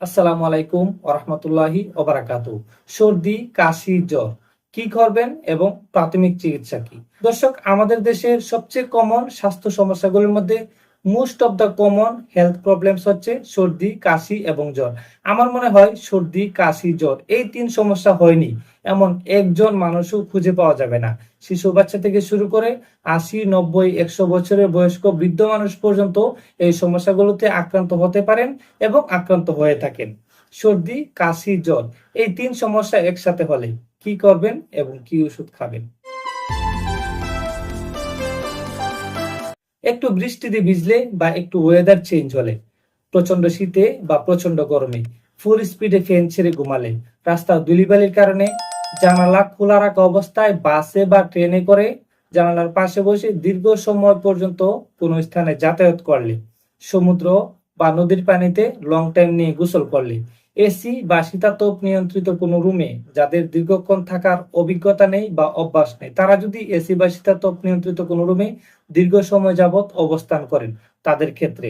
আসসালামু আলাইকুম ওরহমতুল্লাহি ওবরাকাত। সর্দি, কাশি, জ্বর, কি করবেন এবং প্রাথমিক চিকিৎসা কি? দর্শক, আমাদের দেশের সবচেয়ে কমন স্বাস্থ্য সমস্যাগুলোর মধ্যে most of the common health problems হচ্ছে সর্দি, কাশি এবং জ্বর। আমার মনে হয় সর্দি, কাশি, জ্বর এই তিন সমস্যা হয়নি। এমন একজন মানুষও খুঁজে পাওয়া যাবে না। শিশু বাচ্চা থেকে শুরু করে আশি, নব্বই, একশো বছরের বয়স্ক বৃদ্ধ মানুষ পর্যন্ত এই সমস্যাগুলোতে আক্রান্ত হতে পারেন এবং আক্রান্ত হয়ে থাকেন। সর্দি, কাশি, জ্বর এই তিন সমস্যা একসাথে হলে কি করবেন এবং কি ওষুধ খাবেন? একটু বৃষ্টিতে ভিজলে বা একটু ওয়েদার চেঞ্জ হলে প্রচণ্ড শীতে বা প্রচণ্ড গরমে ফুল স্পিডে ফ্যান ছেড়ে ঘুমালে। রাস্তা ধুলিবালির কারণে জানালা খোলা রাখা অবস্থায় বাসে বা ট্রেনে করে জানালার পাশে বসে দীর্ঘ সময় পর্যন্ত কোনো স্থানে যাতায়াত করলে, সমুদ্র বা নদীর পানিতে লং টাইম নিয়ে গোসল করলে এসি বা শীতাতপ নিয়ন্ত্রিত কোনো রুমে যাদের দীর্ঘক্ষণ থাকার অভিজ্ঞতা নেই বা অভ্যাস নেই, তারা যদি এসি বা শীতাতপ নিয়ন্ত্রিত কোনো রুমে দীর্ঘ সময় যাবত অবস্থান করেন তাদের ক্ষেত্রে।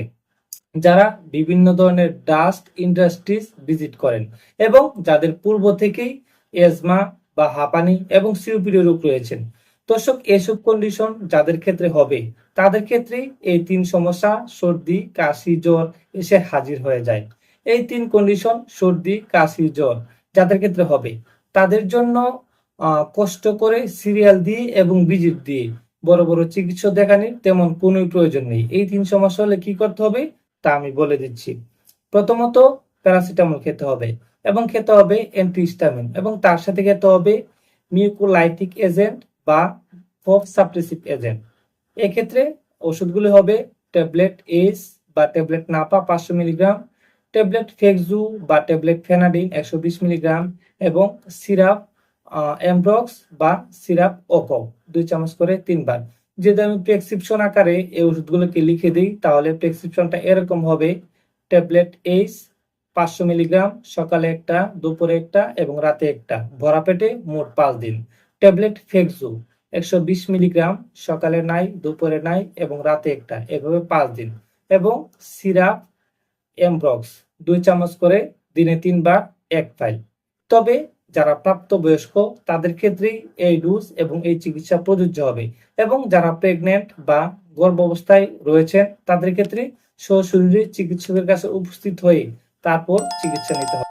যারা বিভিন্ন ধরনের ডাস্ট ইন্ডাস্ট্রিজ ভিজিট করেন এবং যাদের পূর্ব থেকেই এজমা বা হাঁপানি এবং সিওপিডি রোগ রয়েছেন। দর্শক, এসব কন্ডিশন যাদের ক্ষেত্রে হবে, তাদের ক্ষেত্রে এই তিন সমস্যা সর্দি, কাশি, জ্বর এসে হাজির হয়ে যায়। এই তিন কন্ডিশন সর্দি, কাশি, জ্বর যাদের ক্ষেত্রে হবে। তাদের জন্য কষ্ট করে সিরিয়াল দিয়ে এবং ভিজিট দিয়ে বড় বড় চিকিৎসক দেখানির তেমন কোনো প্রয়োজন নেই। এই তিন সমস্যা হলে কি করতে হবে? তা আমি বলে দিচ্ছি। প্রথমত প্যারাসিটামল খেতে হবে এবং খেতে হবে অ্যান্টিহিস্টামিন এবং তার সাথে খেতে হবে মিউকোলাইটিক এজেন্ট বা ফোফ সাপ্রেসিভ এজেন্ট এক্ষেত্রে ওষুধগুলি হবে ট্যাবলেট এস বা ট্যাবলেট নাপা পাঁচশো মিলিগ্রাম ট্যাবলেট ফেক্সু বা ট্যাবলেট ফেনাডিন একশো বিশ মিলিগ্রাম এবং সিরাপ এমব্রক্স বা সিরাপ ওকো দুই চামচ করে তিনবার। যদি আমি প্রেসক্রিপশন আকারে এই ওষুধগুলোকে লিখে দিই, তাহলে প্রেসক্রিপশনটা এরকম হবে। ট্যাবলেট এইস পাঁচশো মিলিগ্রাম সকালে একটা, দুপুরে একটা এবং রাতে একটা। ভরা পেটে মোট পাঁচ দিন। ট্যাবলেট ফেক্সু একশো বিশ মিলিগ্রাম সকালে নাই, দুপুরে নাই এবং রাতে একটা। এভাবে পাঁচ দিন। এবং সিরাপ এমব্রক্স দুই চামচ করে দিনে তিনবার এক ফাইল তবে যারা প্রাপ্তবয়স্ক, তাদের ক্ষেত্রেই এই ডোজ এবং এই চিকিৎসা প্রযোজ্য হবে এবং যারা প্রেগনেন্ট বা গর্ভ অবস্থায় রয়েছেন, তাদের ক্ষেত্রে সশরীরে চিকিৎসকের কাছে উপস্থিত হয়ে তারপর চিকিৎসা নিতে হবে।